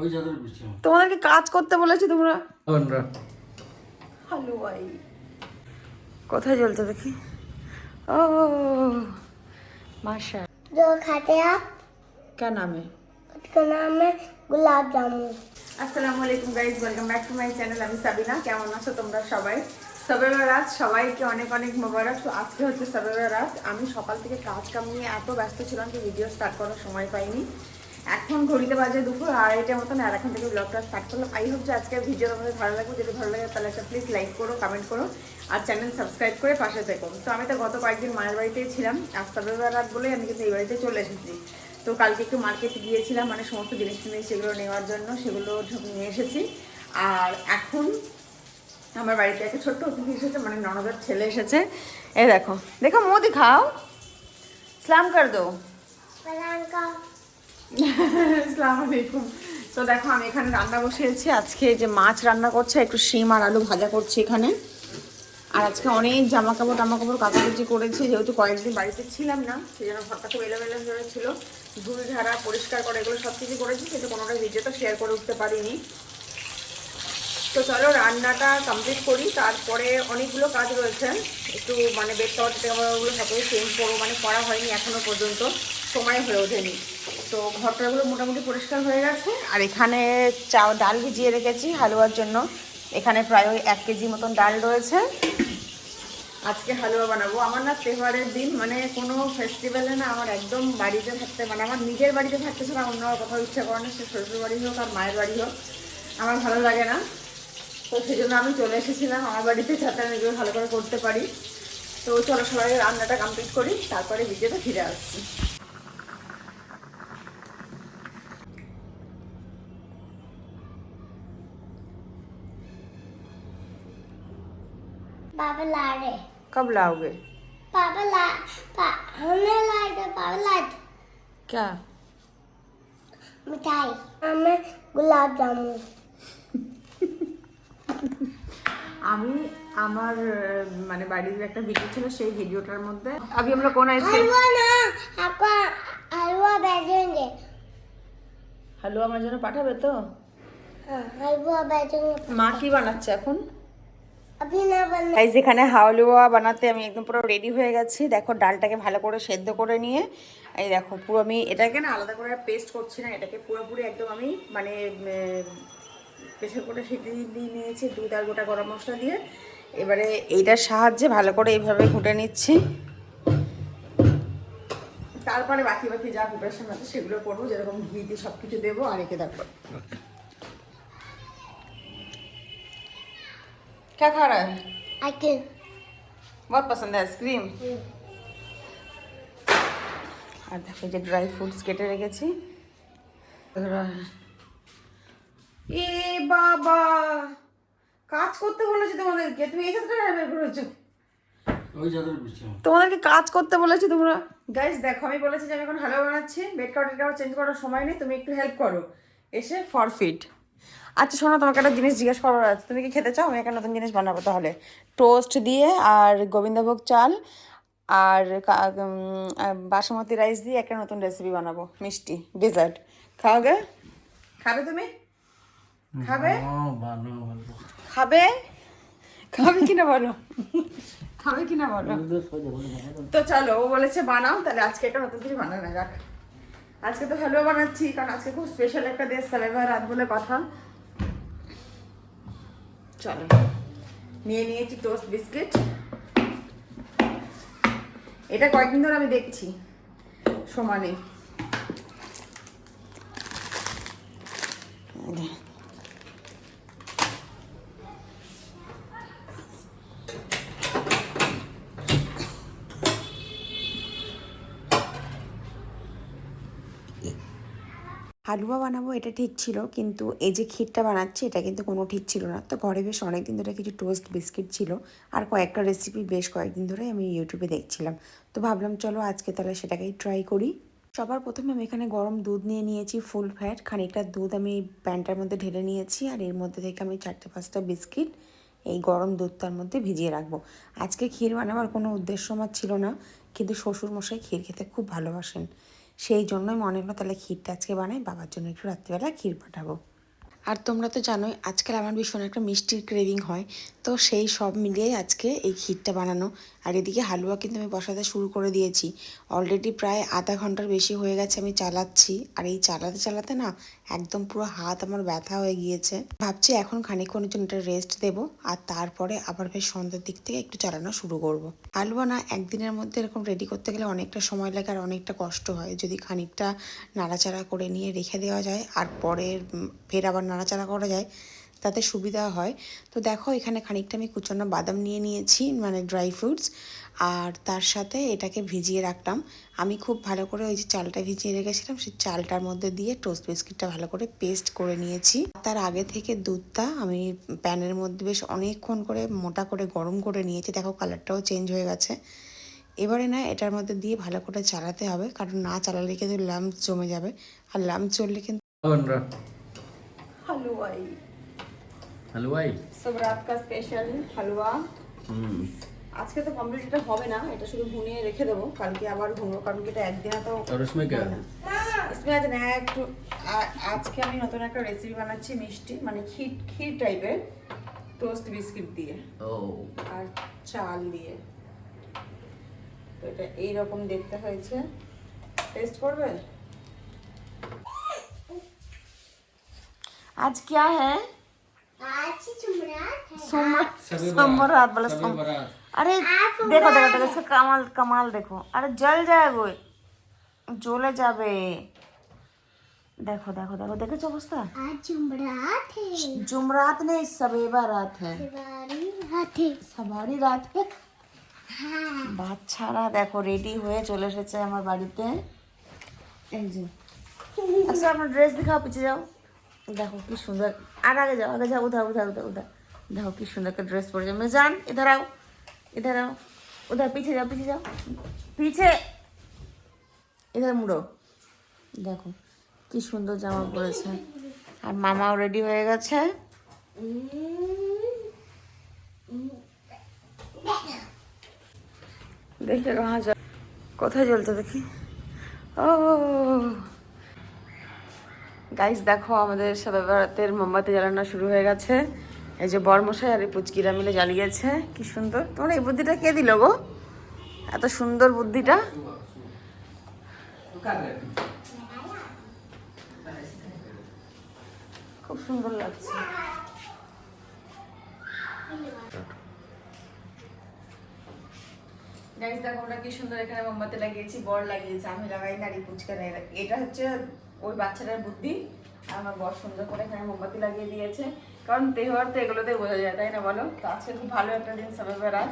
ওই যাদের বিছানা তোমাদেরকে কাজ করতে বলেছি তোমরা আমরা হালুয়াই কোথায় জ্বলছে দেখি ও মাশা जो खाते आप क्या नाम है उसका नाम है गुलाब जामुन আসসালামু আলাইকুম guys welcome back to my channel আমি সাবিনা কেমন আছো তোমরা সবাই সবে রাত সবাইকে অনেক অনেক মোবারক তো আজকে হচ্ছে সবে রাত আমি সকাল থেকে কাজ কাম নিয়ে এত ব্যস্ত ছিলাম যে ভিডিও স্টার্ট করার সময় পাইনি এখন ঘড়িতে বাজে দুপুর আড়াইটার মতন, আর এখন থেকে ব্লগটা স্টার্ট করলাম। আই হোপ যে আজকের ভিডিও তোমাদের ভালো লাগবে। যদি ভালো লাগে, তাহলে একটা প্লিজ লাইক করো কমেন্ট করো, আর চ্যানেল সাবস্ক্রাইব করে পাশে থেকো। তো আমি তো গত কয়েকদিন মায়ের বাড়িতেই ছিলাম। আজ রাত বলেই আমি কিন্তু এই বাড়িতে চলে এসেছি। তো কালকে একটু মার্কেটে গিয়েছিলাম মানে সমস্ত জিনিস জিনিস সেগুলো নেওয়ার জন্য, সেগুলো নিয়ে এসেছি। আর এখন আমার বাড়িতে একটা ছোট্ট অতিথি এসেছে মানে ননদের ছেলে এসেছে। এ দেখো দেখো, মোদি, খাও। স্লাম কর দো। আসসালামু আলাইকুম। তো দেখো, আমি এখানে রান্না বসিয়েছি। আজকে যে মাছ রান্না করছে, একটু শিম আর আলু ভাজা করছি এখানে। আর আজকে অনেক জামা কাপড় টামা কাপড় কাচাকুচি করেছি, যেহেতু কয়েকদিন বাড়িতে ছিলাম না, সেই জন্য ঘরটা খুব এলোমেলো হয়ে ছিল ধুল ঝাড়া, পরিষ্কার করে, এগুলো সব কিছু করেছি, কিন্তু কোনোটা ভিডিওটা শেয়ার করে উঠতে পারিনি। তো চলো, রান্নাটা কমপ্লিট করি। তারপরে অনেকগুলো কাজ রয়েছে। একটু মানে বেড টেড কাভারগুলো সকলে চেঞ্জ করব মানে করা হয়নি এখনও পর্যন্ত। সময় হয়ে ওঠেনি। তো ঘরটাগুলো মোটামুটি পরিষ্কার হয়ে গেছে। আর এখানে চাও ডাল ভিজিয়ে রেখেছি হালুয়ার জন্য। এখানে প্রায় ওই এক কেজি মতন ডাল রয়েছে। আজকে হালুয়া বানাবো। আমার না তেহারের দিন মানে কোনো ফেস্টিভ্যালে না আমার একদম বাড়িতে থাকতে মানে আমার নিজের বাড়িতে থাকতে ছাড়া অন্য কোথাও ইচ্ছা করে না। সে শ্বশুর বাড়ি হোক আর মায়ের বাড়ি হোক, আমার ভালো লাগে না। তো সেই জন্য আমি চলে এসেছিলাম আমার বাড়িতে যাতে আমি এগুলো ভালো করে করতে পারি। তো চলো সবাই রান্নাটা কমপ্লিট করি, তারপরে ভিডিওতে ফিরে আসছি। पापा ला रहे कब लाओगे पापा ला पा, हमने लाए थे पापा लाए थे क्या मिठाई हमें गुलाब जामुन আমি আমার আহ, মানে বাড়ির একটা ভিডিও ছিল সেই ভিডিওটার মধ্যে আমি আমরা কোন আইসক্রিম हलवा ना आपका हलवा भेजेंगे হালুয়া আমার জন্য পাঠাবে তো हाँ हलवा भेजेंगे মা কি বানাচ্ছে এখন যেখানে হাওলুয়া বানাতে আমি একদম পুরো রেডি হয়ে গেছি। দেখো ডালটাকে ভালো করে সেদ্ধ করে নিয়ে এই দেখো পুরো আমি এটাকে না আলাদা করে পেস্ট করছি না এটাকে পুরোপুরি একদম আমি মানে প্রেশার করে সেটি দিয়ে নিয়েছি দুধ আর গোটা গরম মশলা দিয়ে। এবারে এইটার সাহায্যে ভালো করে এইভাবে ঘুটে নিচ্ছি। তারপরে বাকি বাকি যা প্রিপারেশন আছে সেগুলো করব যেরকম ঘি দিয়ে সব কিছু দেবো আর একে তারপর क्या खा रहा है आई कैन बहुत पसंद है आइसक्रीम আর দেখো এই যে ড্রাই ফ্রুটস কেটে রেখেছি এ বাবা কাজ করতে বলেছি তোমাদেরকে তুমি এই সাথে বের করেছো ওই যাদের বিছানা তোমাদেরকে কাজ করতে বলেছি তোমরা গাইজ দেখো আমি বলেছি যে আমি এখন হালুয়া বানাচ্ছি বেড কাউটের কাউট চেঞ্জ করার সময় নেই তুমি একটু হেল্প করো এসে ফরফিট আচ্ছা শোনো তোমাকে একটা জিনিস জিজ্ঞেস করার আছে। তুমি কি খেতে চাও? আমি একটা নতুন জিনিস বানাবো তাহলে। টোস্ট দিয়ে আর গোবিন্দভোগ চাল আর বাসমতি রাইস দিয়ে একটা নতুন রেসিপি বানাবো মিষ্টি ডেজার্ট খাও গে। খাবে তুমি? খাবে? খাবে? খাবে কিনা বলো? খাবে কিনা বলো? তো চলো ও বলেছে বানাও তাহলে আজকে একটা নতুন কিছু বানানো যাক। আজকে তো হালুয়া বানাচ্ছি, কারণ আজকে খুব স্পেশাল একটা দেশ সালেভার রাত বলে কথা। চলো, নিয়ে নিয়েছি টোস্ট বিস্কিট এটা কয়েকদিন ধরে আমি দেখছি সমানে হালুয়া বানাবো, এটা ঠিক ছিল, কিন্তু এই যে ক্ষীরটা বানাচ্ছি, এটা কিন্তু কোনো ঠিক ছিল না। তো ঘরে বেশ অনেকদিন ধরে কিছু টোস্ট বিস্কিট ছিল, আর কয়েকটা রেসিপি বেশ কয়েকদিন ধরে আমি ইউটিউবে দেখছিলাম। তো ভাবলাম, চলো আজকে তাহলে সেটাকেই ট্রাই করি। সবার প্রথমে আমি এখানে গরম দুধ নিয়ে নিয়েছি ফুল ফ্যাট খানিকটা দুধ আমি প্যানটার মধ্যে ঢেলে নিয়েছি, আর এর মধ্যে থেকে আমি চারটে পাঁচটা বিস্কিট এই গরম দুধটার মধ্যে ভিজিয়ে রাখব। আজকে ক্ষীর বানাবার কোনো উদ্দেশ্য আমার ছিল না, কিন্তু শ্বশুরমশাই ক্ষীর খেতে খুব ভালোবাসেন। সেই জন্যই মনে হলো তাহলে ক্ষীরটা আজকে বানাই, বাবার জন্য একটু রাত্রিবেলা ক্ষীর পাঠাবো। আর তোমরা তো জানোই, আজকাল আমার ভীষণ একটা মিষ্টির ক্রেভিং হয়, তো সেই সব মিলিয়েই আজকে এই ক্ষীরটা বানানো। আর এদিকে হালুয়া কিন্তু আমি বসাতে শুরু করে দিয়েছি। অলরেডি প্রায় আধা ঘণ্টার বেশি হয়ে গেছে আমি চালাচ্ছি। আর এই চালাতে চালাতে না একদম পুরো হাত আমার ব্যথা হয়ে গিয়েছে। ভাবছি এখন খানিকক্ষণের জন্য এটা রেস্ট দেবো আর তারপরে আবার বেশ সন্ধ্যের দিক থেকে একটু চালানো শুরু করব। হালুয়া না একদিনের মধ্যে এরকম রেডি করতে গেলে অনেকটা সময় লাগে আর অনেকটা কষ্ট হয়। যদি খানিকটা নাড়াচাড়া করে নিয়ে রেখে দেওয়া যায় আর পরে উম, ফের আবার নাড়াচাড়া করা যায় তাতে সুবিধা হয়। তো দেখো এখানে খানিকটা আমি কুচানো বাদাম নিয়ে নিয়েছি মানে ড্রাই ফ্রুটস আর তার সাথে এটাকে ভিজিয়ে রাখলাম আমি খুব ভালো করে ওই যে চালটা ভিজিয়ে রেখেছিলাম সেই চালটার মধ্যে দিয়ে টোস্ট বিস্কিটটা ভালো করে পেস্ট করে নিয়েছি। তার আগে থেকে দুধটা আমি প্যানের মধ্যে বেশ অনেকক্ষণ করে মোটা করে গরম করে নিয়েছি। দেখো কালারটাও চেঞ্জ হয়ে গেছে। এবারে না এটার মধ্যে দিয়ে ভালো করে চালাতে হবে কারণ না চালালে কিন্তু লাম্পস জমে যাবে। আর লাম্পস চললে কিন্তু আমরা হালুয়াই হালুয়াই সব রাত কা স্পেশাল হালুয়া হুম আজকে তো কমপ্লিট এটা হবে না এটা শুধু ভুনিয়ে রেখে দেবো কালকে আবার ভুনবো কারণ কি এটা একদিনে তো और इसमें क्या হয় না। इसमें আজ না একটু আ- আজকে আমি নতুন একটা রেসিপি বানাচ্ছি মিষ্টি মানে ক্ষীর ক্ষীর টাইপের টোস্ট বিস্কিট দিয়ে ओ আর চাল দিয়ে তো এটা এইরকম দেখতে হয়েছে টেস্ট করবে आज क्या है सोमवार बोला सभी सोम बारात अरे देखो देखो देखो इसका कमाल कमाल देखो अरे जल जाए वो জ্বলে যাবে দেখো দেখো দেখো দেখেছো অবস্থা आज जुमरात है जुमरात नहीं सवेबा रात है दिवाली रात है সবারই রাত है हाँ বাচ্চারা দেখো রেডি হয়ে চলে এসেছে আমার বাড়িতে এই যে আচ্ছা আপনার ড্রেস দেখাও পিছিয়ে যাও দেখো কি সুন্দর আর আগে যাও আগে যাও, উধাও উধাও উধাও উধা দেখো কি সুন্দর একটা ড্রেস পরে যাবে যান এধার আও এধার আও। উধা পিছে যাও পিছে যাও। পিছে! এধার মুড়ো। দেখো, কি সুন্দর জামা পরেছে। আর মামাও রেডি হয়ে গেছে। দেখে কোথায় চলছে দেখি? ও! গাইস দেখো আমাদের সবাই ভারতের মোমবাতি জ্বালানো শুরু হয়ে গেছে। এই যে বরমশাই আর এই পুচকিরা মিলে জ্বালিয়েছে। কি সুন্দর। তোমার এই বুদ্ধিটা কে দিল গো? এত সুন্দর বুদ্ধিটা। খুব সুন্দর লাগছে। গাইস দেখো ওরা কি সুন্দর এখানে মোমবাতি লাগিয়েছি, বর লাগিয়েছে, আমি লাগাই নারী পুচকা এটা হচ্ছে ওই বাচ্চাটার বুদ্ধি আমার বর সুন্দর করে এখানে মোমবাতি লাগিয়ে দিয়েছে। কারণ তেহবার তো এগুলোতে বোঝা যায়, তাই না বলো? তো আজকে খুব ভালো একটা দিন সবাই বেড়ায়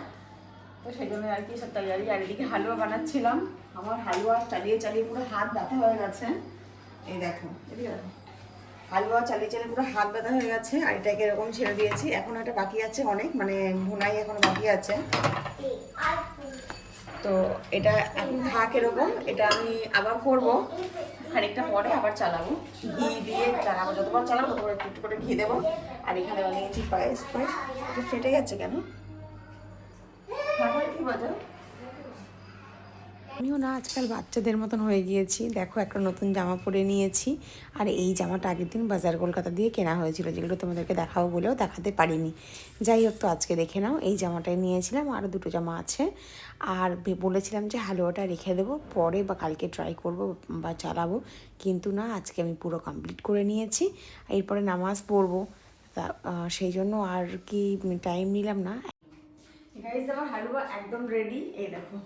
তো সেই জন্য আর কি সব তৈরি আর এদিকে হালুয়া বানাচ্ছিলাম। আমার হালুয়া চালিয়ে চালিয়ে পুরো হাত ব্যথা হয়ে গেছে। এই দেখো। হালুয়া চালিয়ে চালিয়ে পুরো হাত ব্যথা হয়ে গেছে, আর এটাকে এরকম ছেড়ে দিয়েছি। এখন একটা বাকি আছে অনেক মানে ভুনাই এখন বাকি আছে। তো এটা এখন থাক এরকম, এটা আমি আবার করব। খানিকটা পরে আবার চালাবো। ঘি দিয়ে চালাবো, যতবার চালাবো ততবার একটু করে ঘি দেবো। আর এখানে বানিয়েছি পায়েস পায়েস। ফেটে গেছে কেন? কি বাজার আমিও না আজকাল বাচ্চাদের মতন হয়ে গিয়েছি। দেখো একটা নতুন জামা পরে নিয়েছি। আর এই জামাটা আগের দিন বাজার কলকাতা দিয়ে কেনা হয়েছিল, যেগুলো তোমাদেরকে দেখাবো বলেও দেখাতে পারিনি। যাই হোক তো আজকে দেখে নাও, এই জামাটাই নিয়েছিলাম, আরও দুটো জামা আছে। আর বলেছিলাম যে হালুয়াটা রেখে দেবো, পরে বা কালকে ট্রাই করব বা চালাবো। কিন্তু না, আজকে আমি পুরো কমপ্লিট করে নিয়েছি, এরপরে নামাজ পড়ব। তা সেই জন্য আর কি টাইম নিলাম না। গাইজ আমার হালুয়া একদম রেডি এই দেখো।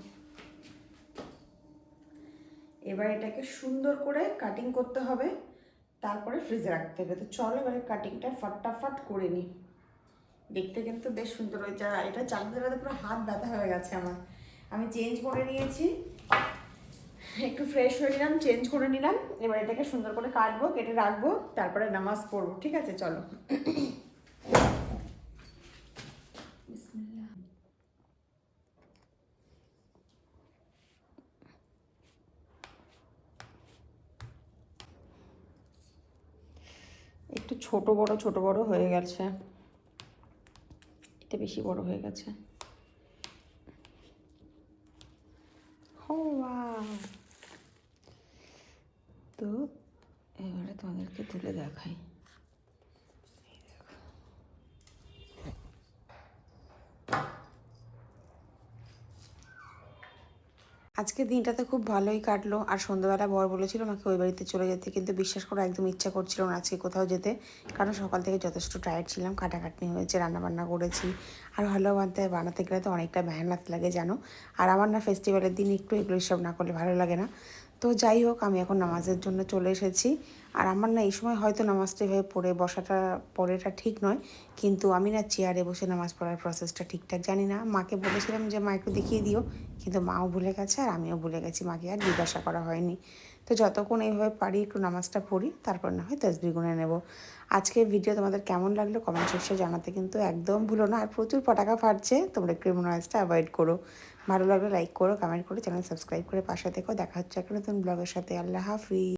এবার এটাকে সুন্দর করে কাটিং করতে হবে, তারপরে ফ্রিজে রাখতে হবে। তো চলো এবারে কাটিংটা ফটাফট করে নিই দেখতে কিন্তু বেশ সুন্দর হয়েছে। আর এটা চালাতে চালাতে পুরো হাত ব্যথা হয়ে গেছে আমার। আমি চেঞ্জ করে নিয়েছি। একটু ফ্রেশ হয়ে নিলাম চেঞ্জ করে নিলাম। এবার এটাকে সুন্দর করে কাটবো, কেটে রাখব, তারপরে নামাজ পড়ব। ঠিক আছে, চলো বিসমিল্লাহ। একটু ছোট বড় ছোট বড় হয়ে গেছে। এটা বেশি বড় হয়ে গেছে! তো, এবারে তোমাদেরকে তুলে দেখাই। আজকে দিনটাতে খুব ভালোই কাটলো। আর সন্ধ্যাবেলা বর বলেছিল আমাকে ওই বাড়িতে চলে যেতে, কিন্তু বিশ্বাস করে একদম ইচ্ছা করছিল না আজকে কোথাও যেতে। কারণ সকাল থেকে যথেষ্ট টায়ার্ড ছিলাম কাটাকাটনি হয়েছে, রান্নাবান্না করেছি। আর ভালো বানতে, বানাতে গেলে তো অনেকটা মেহনত লাগে, জানো? আর আমার না ফেস্টিভ্যালের দিন একটু এগুলো সব না করলে ভালো লাগে না। তো যাই হোক, আমি এখন নামাজের জন্য চলে এসেছি। আর আমার না এই সময় হয়তো নামাজটা এভাবে পড়ে বসাটা, পড়েটা ঠিক নয়। কিন্তু আমি না চেয়ারে বসে নামাজ পড়ার প্রসেসটা ঠিকঠাক জানি না। মাকে বলেছিলাম যে, মা, একটু দেখিয়ে দিও। কিন্তু মাও ভুলে গেছে আর আমিও ভুলে গেছি। মাকে আর জিজ্ঞাসা করা হয়নি। তো যতক্ষণ এইভাবে পারি একটু নামাজটা পড়ি, তারপর না হয় তসবি গুনে নেব। আজকের ভিডিও তোমাদের কেমন লাগল কমেন্ট সেকশনে জানাতে কিন্তু একদম ভুলো না। আর প্রচুর পটাকা ফাটছে, তোমরা ক্রিম নয়েজটা অ্যাভয়েড করো। ভালো লাগলে লাইক করো কমেন্ট করো চ্যানেল সাবস্ক্রাইব করে পাশে দেখো দেখা হচ্ছে একটা নতুন ব্লগের সাথে। আল্লাহ হাফিজ।